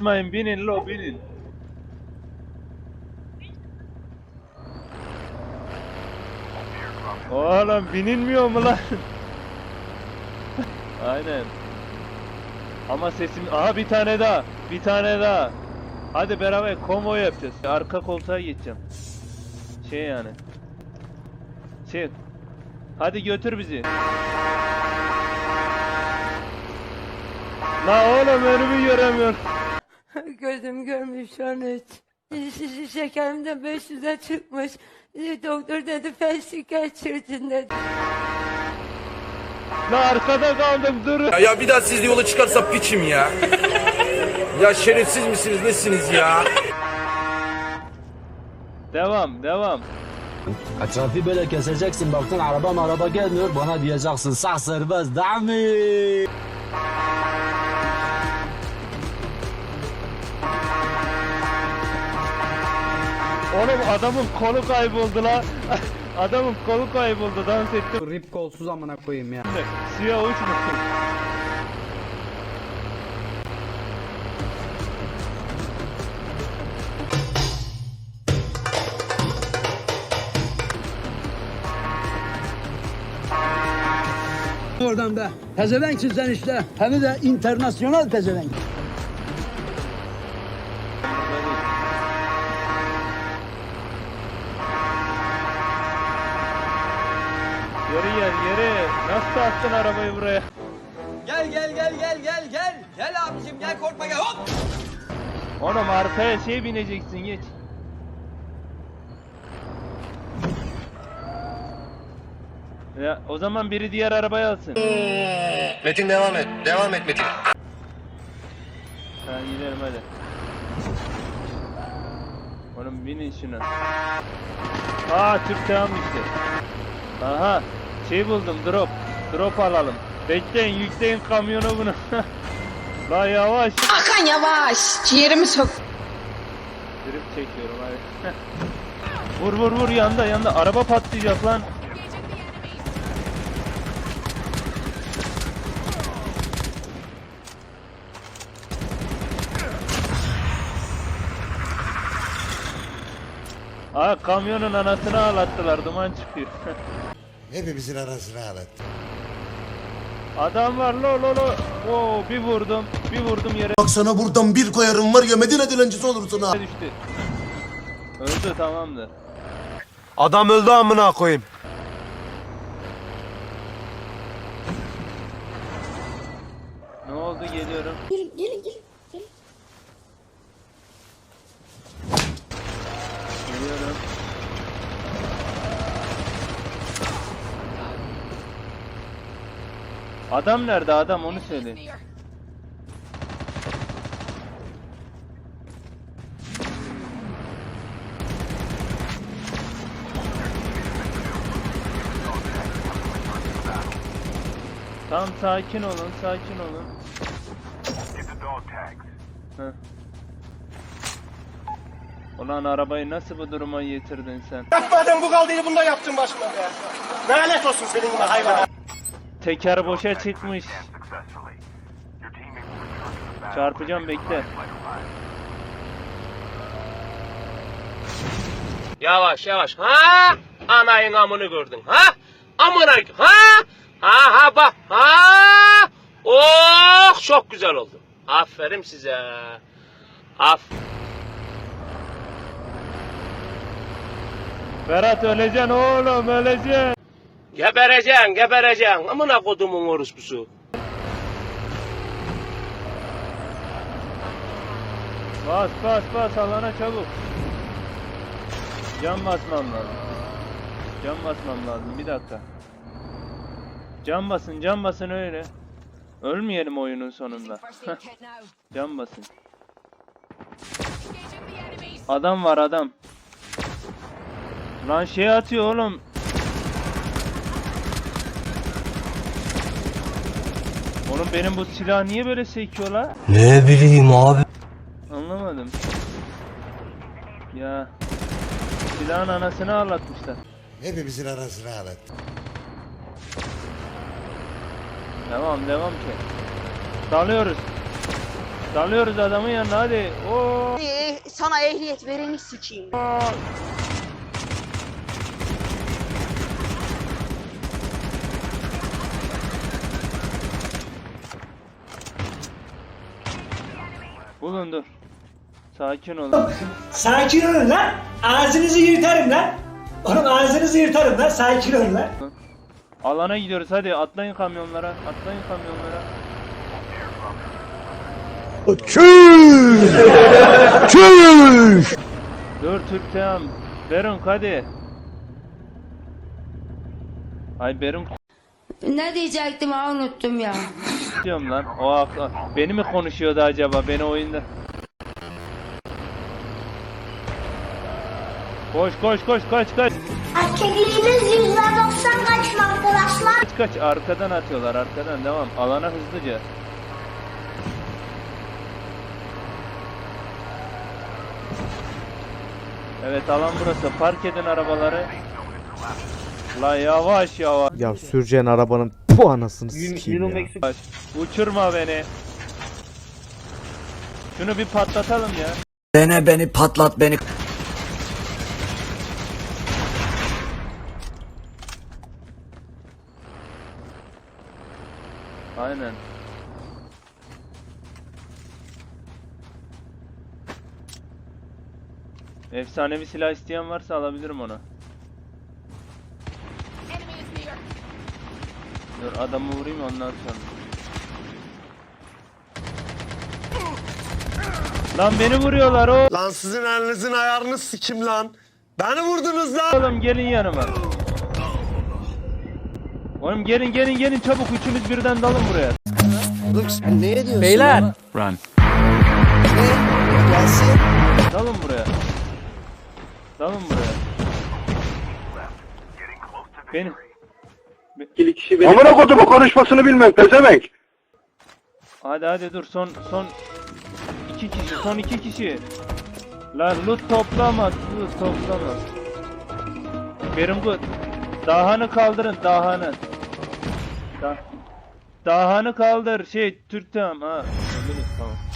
Binin binin lo binin. Oğlum binilmiyor mu lan? Aynen. Ama sesim... Aha bir tane daha. Bir tane daha. Hadi beraber konvoy yapacağız. Arka koltuğa geçeceğim. Şey yani. Şey. Hadi götür bizi. La oğlum önümü göremiyorum. Gözüm görmüyor şu an hiç. Ş- ş- Şekerim de 500'e çıkmış. Doktor dedi felç geçirdin dedi. La arkada kaldım dur. Ya, ya bir daha siz de yola çıkarsa piçim ya. ya şerefsiz misiniz nesiniz ya? Devam devam. Trafiği böyle keseceksin baktın araba araba gelmiyor bana diyeceksin sağ serbest değil mi? Oğlum adamın kolu kayboldu la. adamın kolu kayboldu dans ettim. Rip kolsuz amına koyayım ya. Suya uçmasın. Oradan be. Pezevenksin sen işte. Hem de internasyonel pezevenk. Nasıl attın arabayı buraya? Gel gel gel gel gel gel. Gel abicim gel korkma gel hop. Oğlum arkaya şey bineceksin geç. Ya o zaman biri diğer arabaya alsın. Metin devam et. Devam et Metin. Ha gidelim hadi. Oğlum binin şuna. Aa Türk tamam işte. Aha şey buldum drop. Drop alalım. Bekleyin yükleyin kamyona bunu. La yavaş. Hakan yavaş. Ciğerimi sok. Drip çekiyorum hadi. vur vur vur yanda yanda araba patlayacak lan. Aa kamyonun anasını ağlattılar duman çıkıyor. Hepimizin arasına ağlattı. Adam var lo lo lo. Oo bir vurdum bir vurdum yere Bak sana buradan bir koyarım var ya Medine dilencisi olursun ha. düştü. Öldü tamamdır. Adam öldü amına koyayım. Ne oldu geliyorum. Gelin gelin gelin. gelin. Geliyorum. Adam nerede adam onu söyle. Tamam sakin olun sakin olun. Heh. Ulan arabayı nasıl bu duruma getirdin sen? Yapmadın bu kaldıydı bunu da yaptın başıma be. Lanet olsun senin gibi hayvan. Teker boşa çıkmış. Çarpacağım bekle. Yavaş yavaş. Ha? Anayın amını gördün. Ha? Amına ha? Ha ha bak. Ha? Oh çok güzel oldu. Aferin size. Af. Berat öleceksin oğlum öleceksin. Gebereceksin gebereceksin. Amına kodumun orospusu. Bas bas bas alana çabuk. Can basmam lazım. Can basmam lazım bir dakika. Can basın can basın öyle. Ölmeyelim oyunun sonunda. Can basın. Adam var adam. Lan şey atıyor oğlum. Oğlum benim bu silah niye böyle sekiyor la? Ne bileyim abi. Anlamadım. Ya. Silahın anasını ağlatmışlar. Hepimizin arasına ağlattı. Devam devam ki. Dalıyoruz. Dalıyoruz adamın yanına hadi. Oo. Sana ehliyet vereni sikeyim. Bulun dur. Sakin olun. Sakin olun lan. Ağzınızı yırtarım lan. Oğlum ağzınızı yırtarım lan. Sakin olun lan. Alana gidiyoruz hadi atlayın kamyonlara. Atlayın kamyonlara. Dur Türktem. Berun hadi. Ay Berun Ne diyecektim ha unuttum ya. Diyorum lan. O aklı. Beni mi konuşuyordu acaba beni oyunda? Koş koş koş kaç kaç. Erkekliğiniz %90 kaçma arkadaşlar. Kaç kaç arkadan atıyorlar arkadan devam. Alana hızlıca. Evet alan burası. Park edin arabaları. La yavaş yavaş. Ya süreceğin arabanın bu anasını sikeyim ya. Uçurma beni. Şunu bir patlatalım ya. Dene beni patlat beni. Aynen. Efsanevi silah isteyen varsa alabilirim onu. Dur adamı vurayım ondan sonra. Lan beni vuruyorlar o. Lan sizin elinizin ayarını sikim lan. Beni vurdunuz lan. Oğlum gelin yanıma. Oğlum gelin gelin gelin çabuk üçünüz birden dalın buraya. Beyler. Dalın buraya. Dalın buraya. Beni. Amına kodumu konuşmasını bilmem pezevenk. Hadi hadi dur son son iki kişi son iki kişi. Lan loot toplama loot toplama. Berimgut. Dahanı kaldırın dahanı. Da Dahanı kaldır şey Türk tamam ha. Öldünüz tamam.